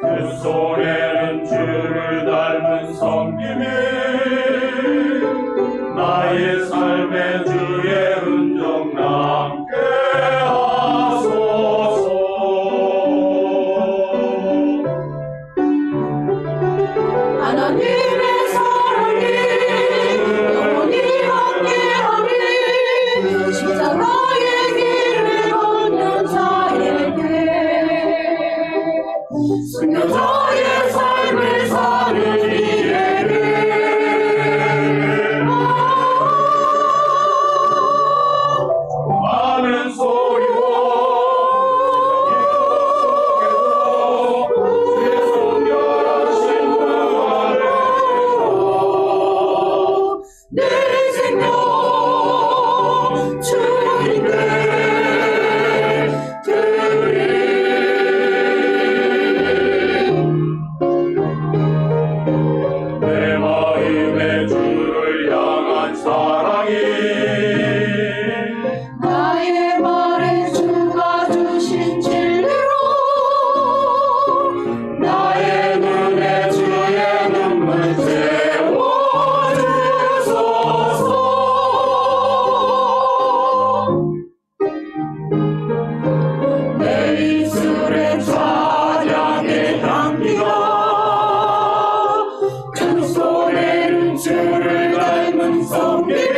그 손에는 주를 닮은 성김이 Yeah. so near.